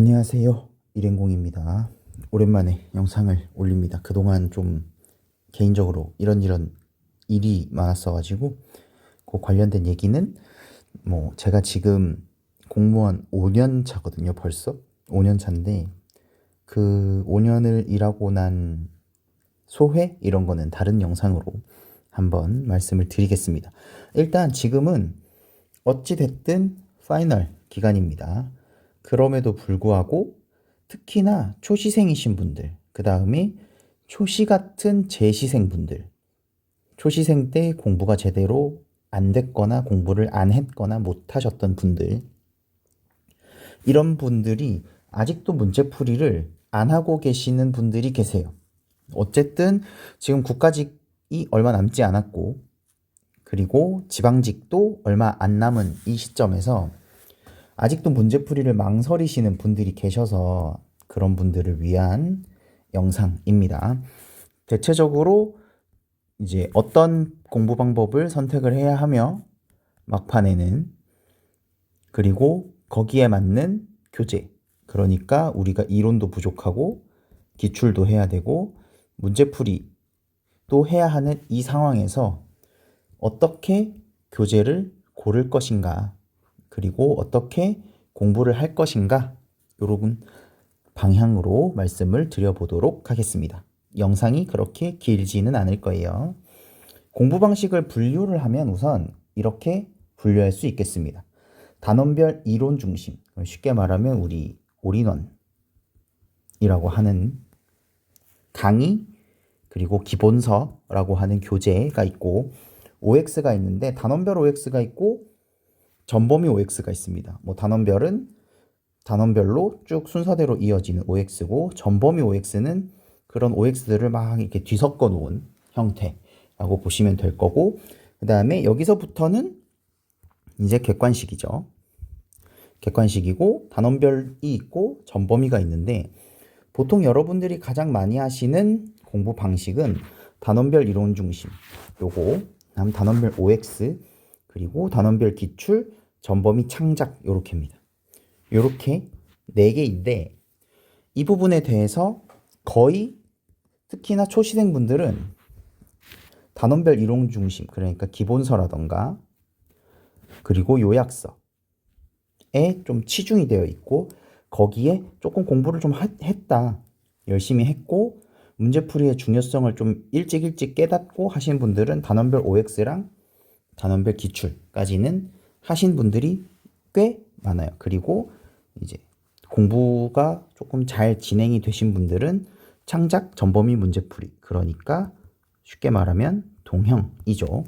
안녕하세요. 일행공입니다. 오랜만에 영상을 올립니다. 그동안 좀 개인적으로 이런 이런 일이 많았어 가지고 그 관련된 얘기는 뭐 제가 지금 공무원 5년 차거든요. 벌써 5년 차인데 그 5년을 일하고 난 소회 이런 거는 다른 영상으로 한번 말씀을 드리겠습니다. 일단 지금은 어찌 됐든 파이널 기간입니다. 그럼에도 불구하고 특히나 초시생이신 분들, 그 다음에 초시 같은 재시생 분들, 초시생 때 공부가 제대로 안 됐거나 공부를 안 했거나 못 하셨던 분들, 이런 분들이 아직도 문제풀이를 안 하고 계시는 분들이 계세요. 어쨌든 지금 국가직이 얼마 남지 않았고, 그리고 지방직도 얼마 안 남은 이 시점에서 아직도 문제풀이를 망설이시는 분들이 계셔서 그런 분들을 위한 영상입니다. 대체적으로 이제 어떤 공부 방법을 선택을 해야 하며 막판에는 그리고 거기에 맞는 교재. 그러니까 우리가 이론도 부족하고 기출도 해야 되고 문제풀이도 해야 하는 이 상황에서 어떻게 교재를 고를 것인가 그리고 어떻게 공부를 할 것인가 여러분 방향으로 말씀을 드려보도록 하겠습니다. 영상이 그렇게 길지는 않을 거예요. 공부 방식을 분류를 하면 우선 이렇게 분류할 수 있겠습니다. 단원별 이론 중심, 쉽게 말하면 우리 올인원이라고 하는 강의 그리고 기본서라고 하는 교재가 있고 OX가 있는데 단원별 OX가 있고 전범위 OX가 있습니다. 뭐 단원별은 단원별로 쭉 순서대로 이어지는 OX고 전범위 OX는 그런 OX들을 막 이렇게 뒤섞어 놓은 형태라고 보시면 될 거고 그 다음에 여기서부터는 이제 객관식이죠. 객관식이고 단원별이 있고 전범위가 있는데 보통 여러분들이 가장 많이 하시는 공부 방식은 단원별 이론 중심 요거 다음 단원별 OX 그리고 단원별 기출 전범위 창작 요렇게입니다. 요렇게 네 개인데 이 부분에 대해서 거의 특히나 초시생 분들은 단원별 이론 중심 그러니까 기본서라던가 그리고 요약서에 좀 치중이 되어 있고 거기에 조금 공부를 좀 하- 했다 열심히 했고 문제풀이의 중요성을 좀 일찍 일찍 깨닫고 하신 분들은 단원별 OX랑 단원별 기출까지는 하신 분들이 꽤 많아요. 그리고 이제 공부가 조금 잘 진행이 되신 분들은 창작 전범위 문제풀이 그러니까 쉽게 말하면 동형이죠.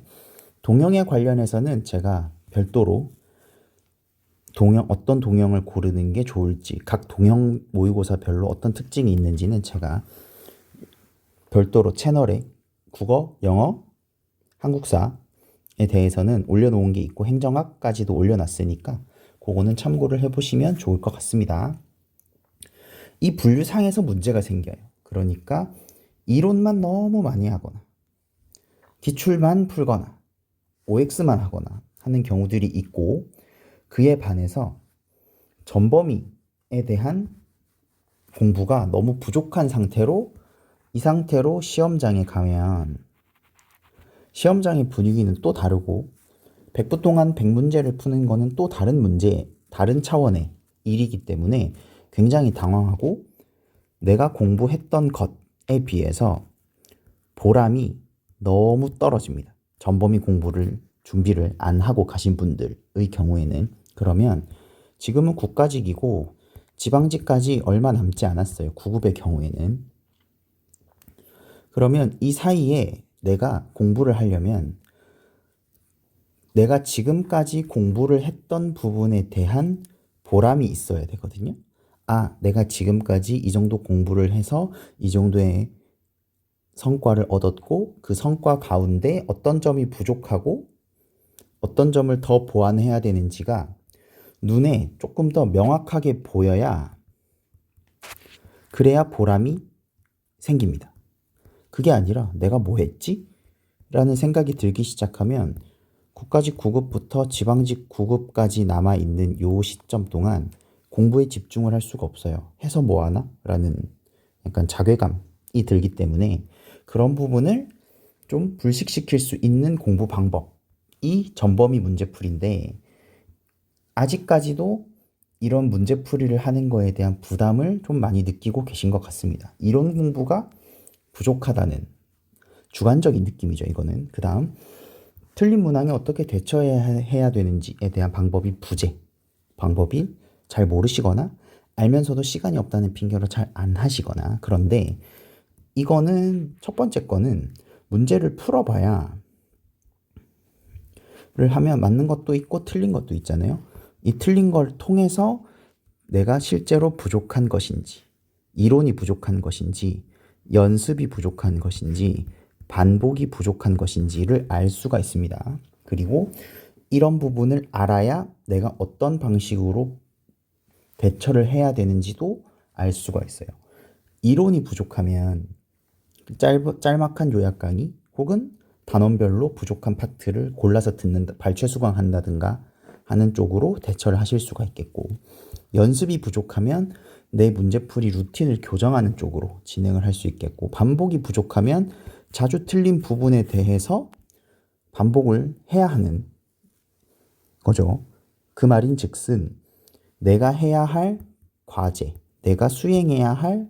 동형에 관련해서는 제가 별도로 동형 어떤 동형을 고르는 게 좋을지 각 동형 모의고사별로 어떤 특징이 있는지는 제가 별도로 채널에 국어, 영어, 한국사에 대해서는 올려놓은 게 있고 행정학까지도 올려놨으니까 그거는 참고를 해보시면 좋을 것 같습니다. 이 분류상에서 문제가 생겨요. 그러니까 이론만 너무 많이 하거나 기출만 풀거나 OX만 하거나 하는 경우들이 있고 그에 반해서 전범위에 대한 공부가 너무 부족한 상태로 이 상태로 시험장에 가면 시험장의 분위기는 또 다르고 100분 동안 100문제를 푸는 거는 또 다른 문제, 다른 차원의 일이기 때문에 굉장히 당황하고 내가 공부했던 것에 비해서 보람이 너무 떨어집니다. 전범위 공부를 준비를 안 하고 가신 분들의 경우에는 그러면 지금은 국가직이고 지방직까지 얼마 남지 않았어요. 구급의 경우에는. 그러면 이 사이에 내가 공부를 하려면 내가 지금까지 공부를 했던 부분에 대한 보람이 있어야 되거든요. 아, 내가 지금까지 이 정도 공부를 해서 이 정도의 성과를 얻었고 그 성과 가운데 어떤 점이 부족하고 어떤 점을 더 보완해야 되는지가 눈에 조금 더 명확하게 보여야 그래야 보람이 생깁니다. 그게 아니라 내가 뭐 했지? 라는 생각이 들기 시작하면 국가직 9급부터 지방직 9급까지 남아 있는 요 시점 동안 공부에 집중을 할 수가 없어요. 해서 뭐 하나? 라는 약간 자괴감이 들기 때문에 그런 부분을 좀 불식시킬 수 있는 공부 방법이 전범위 문제풀이인데 아직까지도 이런 문제풀이를 하는 거에 대한 부담을 좀 많이 느끼고 계신 것 같습니다. 이론 공부가 부족하다는 주관적인 느낌이죠, 이거는. 그 다음, 틀린 문항에 어떻게 대처해야 되는지에 대한 방법이 부재. 방법이 잘 모르시거나 알면서도 시간이 없다는 핑계로 잘 안 하시거나 그런데 이거는 첫 번째 거는 문제를 풀어봐야 를 하면 맞는 것도 있고 틀린 것도 있잖아요. 이 틀린 걸 통해서 내가 실제로 부족한 것인지, 이론이 부족한 것인지, 연습이 부족한 것인지, 반복이 부족한 것인지를 알 수가 있습니다. 그리고 이런 부분을 알아야 내가 어떤 방식으로 대처를 해야 되는지도 알 수가 있어요. 이론이 부족하면 짤, 짤막한 요약 강의 혹은 단원별로 부족한 파트를 골라서 듣는 발췌 수강한다든가 하는 쪽으로 대처를 하실 수가 있겠고 연습이 부족하면 내 문제풀이 루틴을 교정하는 쪽으로 진행을 할 수 있겠고 반복이 부족하면 자주 틀린 부분에 대해서 반복을 해야 하는 거죠. 그 말인 즉슨 내가 해야 할 과제, 내가 수행해야 할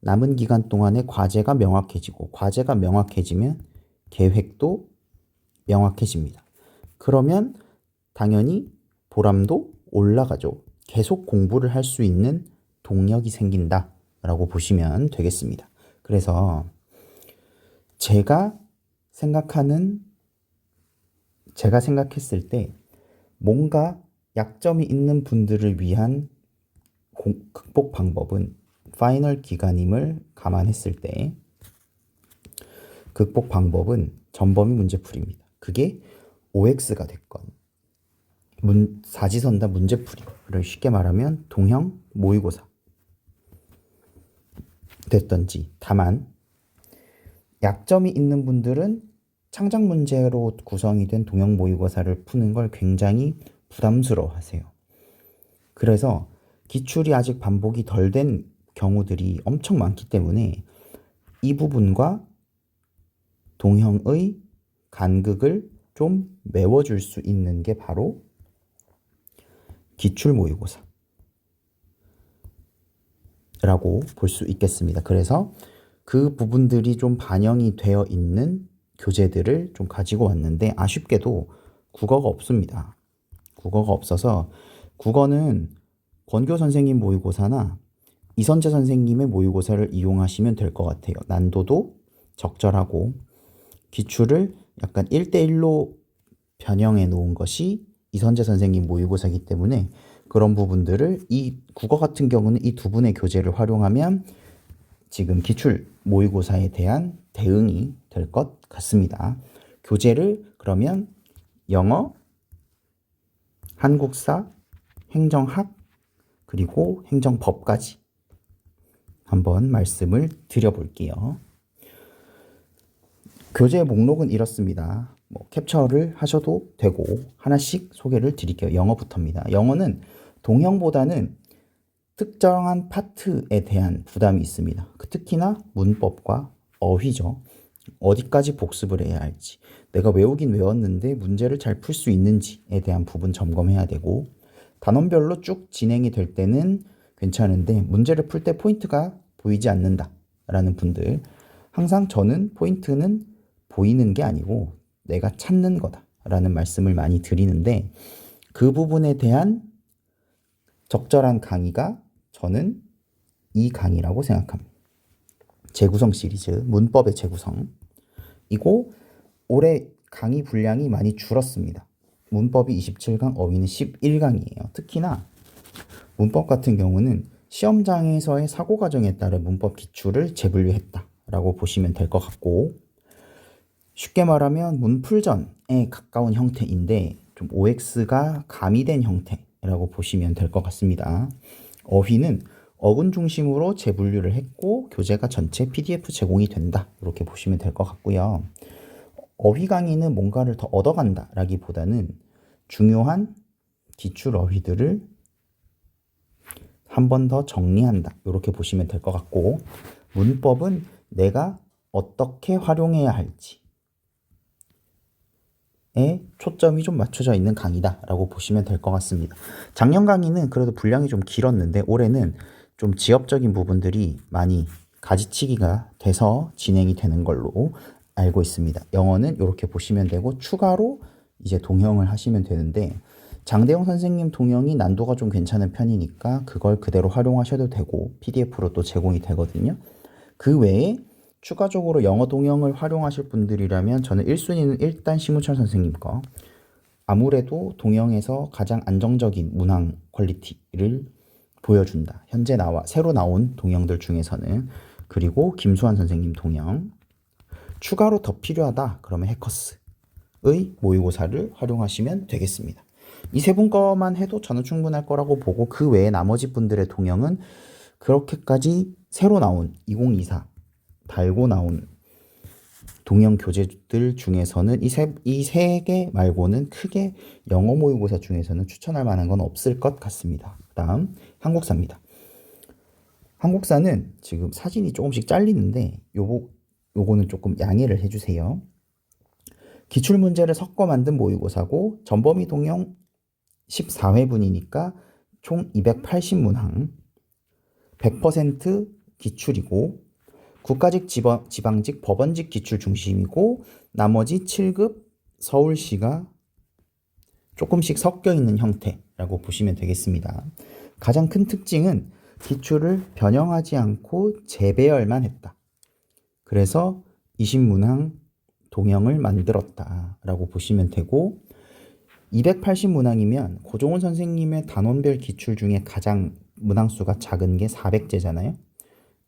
남은 기간 동안의 과제가 명확해지고 과제가 명확해지면 계획도 명확해집니다. 그러면 당연히 보람도 올라가죠. 계속 공부를 할 수 있는 동력이 생긴다. 라고 보시면 되겠습니다. 그래서 제가 생각하는, 제가 생각했을 때 뭔가 약점이 있는 분들을 위한 공- 극복 방법은 파이널 기간임을 감안했을 때 극복 방법은 전범위 문제풀이입니다. 그게 OX가 됐건 문, 사지선다 문제풀이를 쉽게 말하면 동형 모의고사 됐던지 다만 약점이 있는 분들은 창작 문제로 구성이 된 동형 모의고사를 푸는 걸 굉장히 부담스러워 하세요. 그래서 기출이 아직 반복이 덜 된 경우들이 엄청 많기 때문에 이 부분과 동형의 간극을 좀 메워줄 수 있는 게 바로 기출 모의고사. 라고 볼 수 있겠습니다. 그래서 그 부분들이 좀 반영이 되어 있는 교재들을 좀 가지고 왔는데 아쉽게도 국어가 없습니다. 국어가 없어서 국어는 권교 선생님 모의고사나 이선재 선생님의 모의고사를 이용하시면 될 것 같아요. 난도도 적절하고 기출을 약간 1대1로 변형해 놓은 것이 이선재 선생님 모의고사이기 때문에 그런 부분들을 이 국어 같은 경우는 이 두 분의 교재를 활용하면 지금 기출 모의고사에 대한 대응이 될 것 같습니다. 교재를 그러면 영어, 한국사, 행정학, 그리고 행정법까지 한번 말씀을 드려볼게요. 교재 목록은 이렇습니다. 뭐 캡처를 하셔도 되고 하나씩 소개를 드릴게요. 영어부터입니다. 영어는 동형보다는 특정한 파트에 대한 부담이 있습니다. 그 특히나 문법과 어휘죠. 어디까지 복습을 해야 할지, 내가 외우긴 외웠는데 문제를 잘 풀 수 있는지에 대한 부분 점검해야 되고, 단원별로 쭉 진행이 될 때는 괜찮은데, 문제를 풀 때 포인트가 보이지 않는다. 라는 분들, 항상 저는 포인트는 보이는 게 아니고 내가 찾는 거다. 라는 말씀을 많이 드리는데, 그 부분에 대한 적절한 강의가 저는 이 강의라고 생각합니다. 재구성 시리즈, 문법의 재구성. 이고 올해 강의 분량이 많이 줄었습니다. 문법이 27강, 어휘는 11강이에요. 특히나 문법 같은 경우는 시험장에서의 사고 과정에 따라 문법 기출을 재분류했다라고 보시면 될 것 같고 쉽게 말하면 문풀전에 가까운 형태인데 좀 OX가 가미된 형태라고 보시면 될 것 같습니다. 어휘는 어근 중심으로 재분류를 했고 교재가 전체 PDF 제공이 된다. 이렇게 보시면 될 것 같고요. 어휘 강의는 뭔가를 더 얻어간다라기보다는 중요한 기출 어휘들을 한 번 더 정리한다. 이렇게 보시면 될 것 같고 문법은 내가 어떻게 활용해야 할지 에 초점이 좀 맞춰져 있는 강의다라고 보시면 될 것 같습니다. 작년 강의는 그래도 분량이 좀 길었는데 올해는 좀 지엽적인 부분들이 많이 가지치기가 돼서 진행이 되는 걸로 알고 있습니다. 영어는 이렇게 보시면 되고 추가로 이제 동영을 하시면 되는데 장대영 선생님 동영이 난도가 좀 괜찮은 편이니까 그걸 그대로 활용하셔도 되고 PDF로 또 제공이 되거든요. 그 외에 추가적으로 영어 동영을 활용하실 분들이라면 저는 1순위는 일단 심우철 선생님 거 아무래도 동영에서 가장 안정적인 문항 퀄리티를 보여준다. 현재 나와 새로 나온 동영들 중에서는 그리고 김수환 선생님 동영 추가로 더 필요하다. 그러면 해커스의 모의고사를 활용하시면 되겠습니다. 이 세 분 거만 해도 저는 충분할 거라고 보고 그 외에 나머지 분들의 동영은 그렇게까지 새로 나온 2024 달고 나온 동영 교재들 중에서는 이 세 이 세 개 말고는 크게 영어 모의고사 중에서는 추천할 만한 건 없을 것 같습니다. 그다음 한국사입니다. 한국사는 지금 사진이 조금씩 잘리는데 요거 요거는 조금 양해를 해주세요. 기출 문제를 섞어 만든 모의고사고 전범위 동영 14회분이니까 총 280문항 100% 기출이고 국가직 지방, 지방직 법원직 기출 중심이고 나머지 7급 서울시가 조금씩 섞여 있는 형태라고 보시면 되겠습니다. 가장 큰 특징은 기출을 변형하지 않고 재배열만 했다. 그래서 20문항 동영을 만들었다라고 보시면 되고 280문항이면 고종훈 선생님의 단원별 기출 중에 가장 문항수가 작은 게 400제잖아요.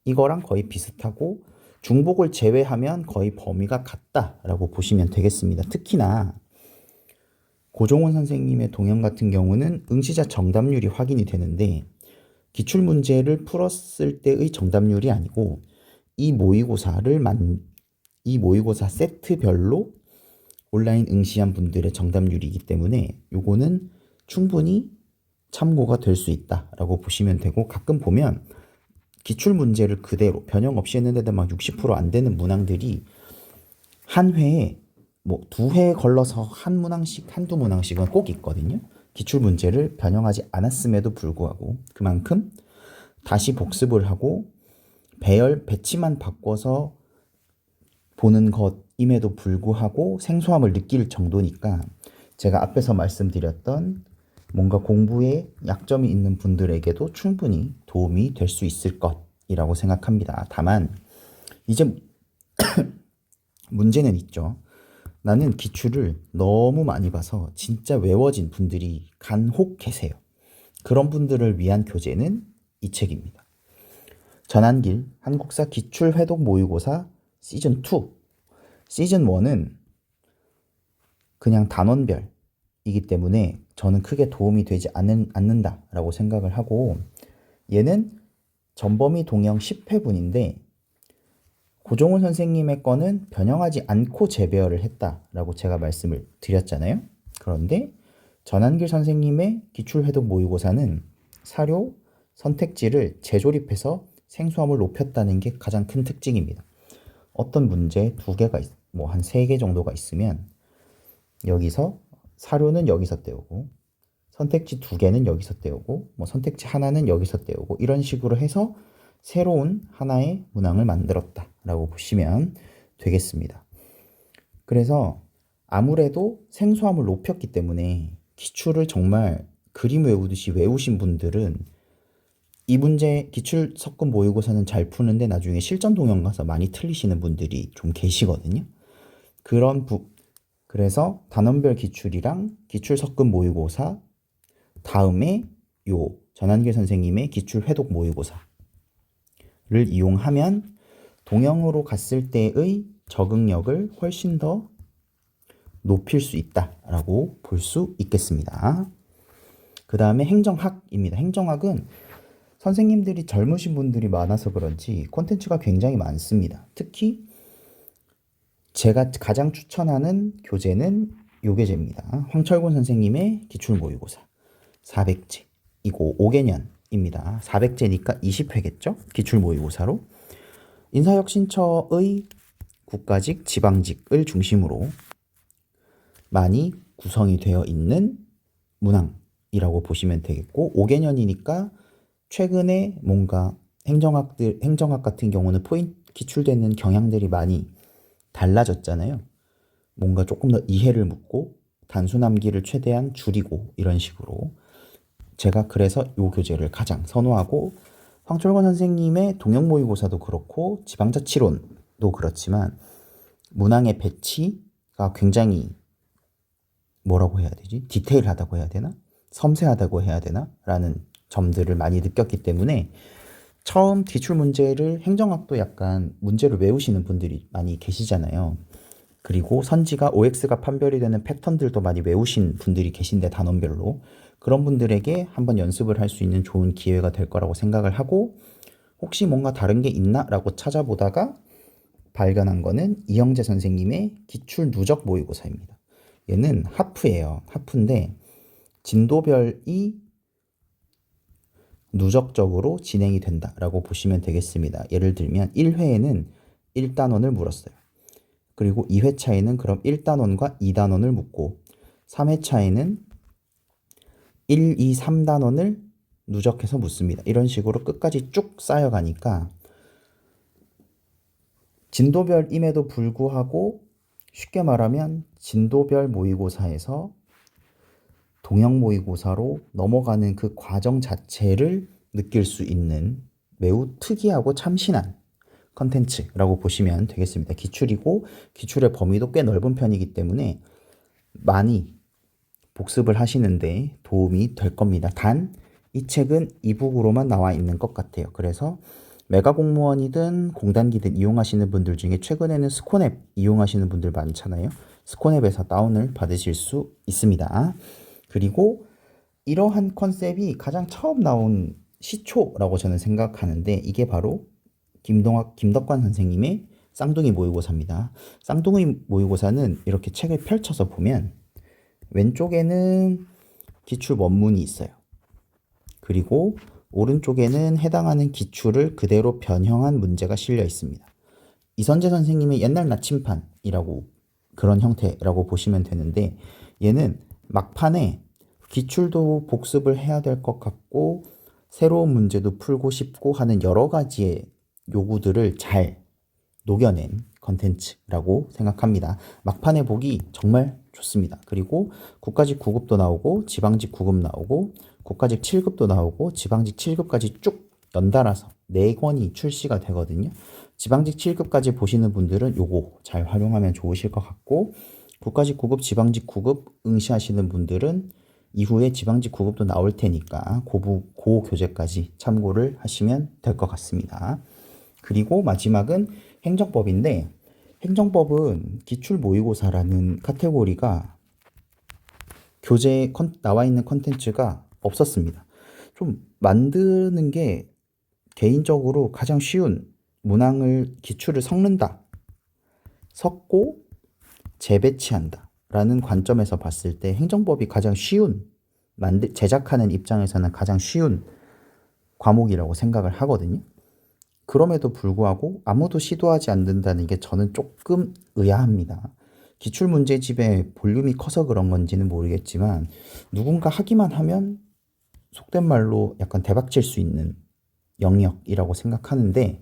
이거랑 거의 비슷하고 중복을 제외하면 거의 범위가 같다라고 보시면 되겠습니다. 특히나 고종훈 선생님의 동영 같은 경우는 응시자 정답률이 확인이 되는데 기출 문제를 풀었을 때의 정답률이 아니고 이 모의고사를 만, 이 모의고사 세트별로 온라인 응시한 분들의 정답률이기 때문에 요거는 충분히 참고가 될 수 있다라고 보시면 되고 가끔 보면 기출 문제를 그대로 변형 없이 했는데도 막 60%안 되는 문항들이 한 회에 뭐 두 회에 걸러서 한 문항씩 한두 문항씩은 꼭 있거든요. 기출 문제를 변형하지 않았음에도 불구하고 그만큼 다시 복습을 하고 배열 배치만 바꿔서 보는 것임에도 불구하고 생소함을 느낄 정도니까 제가 앞에서 말씀드렸던 뭔가 공부에 약점이 있는 분들에게도 충분히 도움이 될 수 있을 것이라고 생각합니다. 다만 이제 문제는 있죠. 나는 기출을 너무 많이 봐서 진짜 외워진 분들이 간혹 계세요. 그런 분들을 위한 교재는 이 책입니다. 전한길 한국사 기출 회독 모의고사 시즌 2. 시즌 1은 그냥 단원별 이기 때문에 저는 크게 도움이 되지 않는, 않는다라고 생각을 하고 얘는 전범위 동영 10회분인데 고종훈 선생님의 거는 변형하지 않고 재배열을 했다라고 제가 말씀을 드렸잖아요. 그런데 전한길 선생님의 기출회독 모의고사는 사료, 선택지를 재조립해서 생소함을 높였다는 게 가장 큰 특징입니다. 어떤 문제 두 개가 뭐 한 세 개 정도가 있으면 여기서 사료는 여기서 떼우고 선택지 두 개는 여기서 떼우고 뭐 선택지 하나는 여기서 떼우고 이런 식으로 해서 새로운 하나의 문항을 만들었다라고 보시면 되겠습니다. 그래서 아무래도 생소함을 높였기 때문에 기출을 정말 그림 외우듯이 외우신 분들은 이 문제 기출 섞은 모의고사는 잘 푸는데 나중에 실전 동영 가서 많이 틀리시는 분들이 좀 계시거든요. 그런 부 그래서 단원별 기출이랑 기출 섞은 모의고사 다음에 요 전한길 선생님의 기출 회독 모의고사를 이용하면 동영으로 갔을 때의 적응력을 훨씬 더 높일 수 있다라고 볼 수 있겠습니다. 그 다음에 행정학입니다. 행정학은 선생님들이 젊으신 분들이 많아서 그런지 콘텐츠가 굉장히 많습니다. 특히 제가 가장 추천하는 교재는 요 교재입니다. 황철곤 선생님의 기출 모의고사 400제 이고 5개년 20회입니다. 400제니까 20회겠죠? 기출 모의고사로. 인사혁신처의 국가직, 지방직을 중심으로 많이 구성이 되어 있는 문항이라고 보시면 되겠고 5개년이니까 최근에 뭔가 행정학들 행정학 같은 경우는 포인트 기출되는 경향들이 많이 달라졌잖아요. 뭔가 조금 더 이해를 묻고 단순함기를 최대한 줄이고 이런 식으로 제가 그래서 요 교재를 가장 선호하고 황철권 선생님의 동영 모의고사도 그렇고 지방자치론도 그렇지만 문항의 배치가 굉장히 뭐라고 해야 되지? 디테일하다고 해야 되나? 섬세하다고 해야 되나? 라는 점들을 많이 느꼈기 때문에 처음 기출 문제를 행정학도 약간 문제를 외우시는 분들이 많이 계시잖아요. 그리고 선지가 OX가 판별이 되는 패턴들도 많이 외우신 분들이 계신데 단원별로 그런 분들에게 한번 연습을 할 수 있는 좋은 기회가 될 거라고 생각을 하고 혹시 뭔가 다른 게 있나라고 찾아보다가 발견한 거는 이영재 선생님의 기출 누적 모의고사입니다. 얘는 하프예요. 하프인데 진도별이 누적적으로 진행이 된다라고 보시면 되겠습니다. 예를 들면 1회에는 1단원을 물었어요. 그리고 2회차에는 그럼 1단원과 2단원을 묻고 3회차에는 1, 2, 3단원을 누적해서 묻습니다. 이런 식으로 끝까지 쭉 쌓여가니까 진도별임에도 불구하고 쉽게 말하면 진도별 모의고사에서 동형 모의고사로 넘어가는 그 과정 자체를 느낄 수 있는 매우 특이하고 참신한 컨텐츠라고 보시면 되겠습니다. 기출이고 기출의 범위도 꽤 넓은 편이기 때문에 많이 복습을 하시는데 도움이 될 겁니다. 단 이 책은 이북으로만 나와 있는 것 같아요. 그래서 메가 공무원이든 공단기든 이용하시는 분들 중에 최근에는 스코넵 이용하시는 분들 많잖아요. 스코넵에서 다운을 받으실 수 있습니다. 그리고 이러한 컨셉이 가장 처음 나온 시초라고 저는 생각하는데 이게 바로 김동학 김덕관 선생님의 쌍둥이 모의고사입니다. 쌍둥이 모의고사는 이렇게 책을 펼쳐서 보면 왼쪽에는 기출 원문이 있어요. 그리고 오른쪽에는 해당하는 기출을 그대로 변형한 문제가 실려 있습니다. 이선재 선생님의 옛날 나침판이라고 그런 형태라고 보시면 되는데 얘는 막판에 기출도 복습을 해야 될 것 같고 새로운 문제도 풀고 싶고 하는 여러 가지의 요구들을 잘 녹여낸 컨텐츠라고 생각합니다. 막판에 보기 정말 좋습니다. 그리고 국가직 9급도 나오고 지방직 9급 나오고 국가직 7급도 나오고 지방직 7급까지 쭉 연달아서 4권이 출시가 되거든요. 지방직 7급까지 보시는 분들은 요거 잘 활용하면 좋으실 것 같고 국가직 9급, 지방직 9급 응시하시는 분들은 이후에 지방직 9급도 나올 테니까 고부, 고 교재까지 참고를 하시면 될 것 같습니다. 그리고 마지막은 행정법인데 행정법은 기출 모의고사라는 카테고리가 교재에 컨, 나와 있는 컨텐츠가 없었습니다. 좀 만드는 게 개인적으로 가장 쉬운 문항을 기출을 섞는다. 섞고 재배치한다. 라는 관점에서 봤을 때 행정법이 가장 쉬운 만들 제작하는 입장에서는 가장 쉬운 과목이라고 생각을 하거든요. 그럼에도 불구하고 아무도 시도하지 않는다는 게 저는 조금 의아합니다. 기출 문제집의 볼륨이 커서 그런 건지는 모르겠지만 누군가 하기만 하면 속된 말로 약간 대박칠 수 있는 영역이라고 생각하는데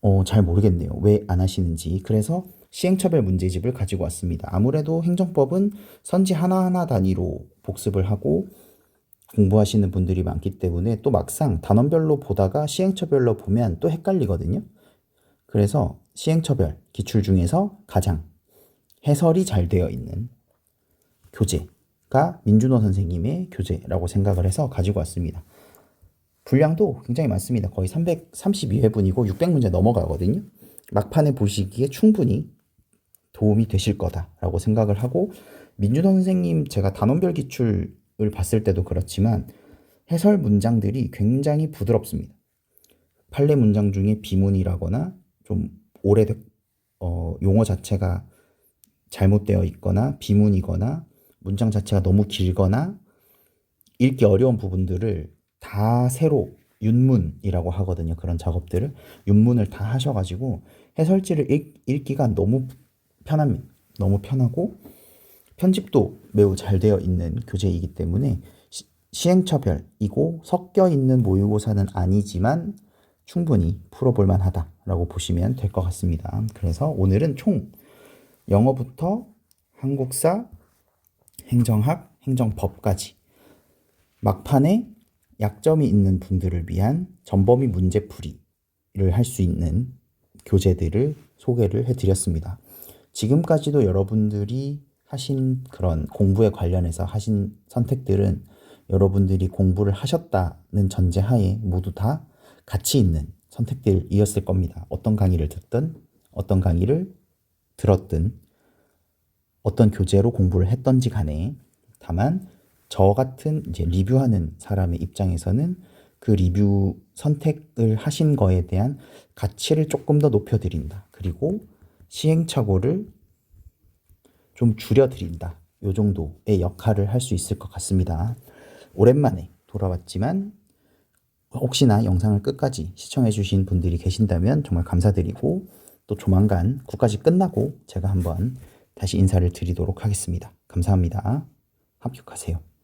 어, 잘 모르겠네요. 왜 안 하시는지. 그래서 시행처별 문제집을 가지고 왔습니다. 아무래도 행정법은 선지 하나하나 단위로 복습을 하고 공부하시는 분들이 많기 때문에 또 막상 단원별로 보다가 시행처별로 보면 또 헷갈리거든요. 그래서 시행처별 기출 중에서 가장 해설이 잘 되어 있는 교재가 민준호 선생님의 교재라고 생각을 해서 가지고 왔습니다. 분량도 굉장히 많습니다. 거의 332회분이고 600문제 넘어가거든요. 막판에 보시기에 충분히 도움이 되실 거다라고 생각을 하고 민준호 선생님 제가 단원별 기출을 봤을 때도 그렇지만 해설 문장들이 굉장히 부드럽습니다. 판례 문장 중에 비문이라거나 좀 오래된 어, 용어 자체가 잘못되어 있거나 비문이거나 문장 자체가 너무 길거나 읽기 어려운 부분들을 다 새로 윤문이라고 하거든요. 그런 작업들을 윤문을 다 하셔가지고 해설지를 읽, 읽기가 너무 편합니다. 너무 편하고 편집도 매우 잘 되어 있는 교재이기 때문에 시, 시행처별이고 섞여 있는 모의고사는 아니지만 충분히 풀어볼 만하다라고 보시면 될 것 같습니다. 그래서 오늘은 총 영어부터 한국사, 행정학, 행정법까지 막판에 약점이 있는 분들을 위한 전범위 문제풀이를 할 수 있는 교재들을 소개를 해드렸습니다. 지금까지도 여러분들이 하신 그런 공부에 관련해서 하신 선택들은 여러분들이 공부를 하셨다는 전제하에 모두 다 가치 있는 선택들이었을 겁니다. 어떤 강의를 듣든 어떤 강의를 들었든 어떤 교재로 공부를 했던지 간에 다만 저 같은 이제 리뷰하는 사람의 입장에서는 그 리뷰 선택을 하신 거에 대한 가치를 조금 더 높여드린다. 그리고 시행착오를 좀 줄여드린다. 요 정도의 역할을 할 수 있을 것 같습니다. 오랜만에 돌아왔지만 혹시나 영상을 끝까지 시청해주신 분들이 계신다면 정말 감사드리고 또 조만간 국까지 끝나고 제가 한번 다시 인사를 드리도록 하겠습니다. 감사합니다. 합격하세요.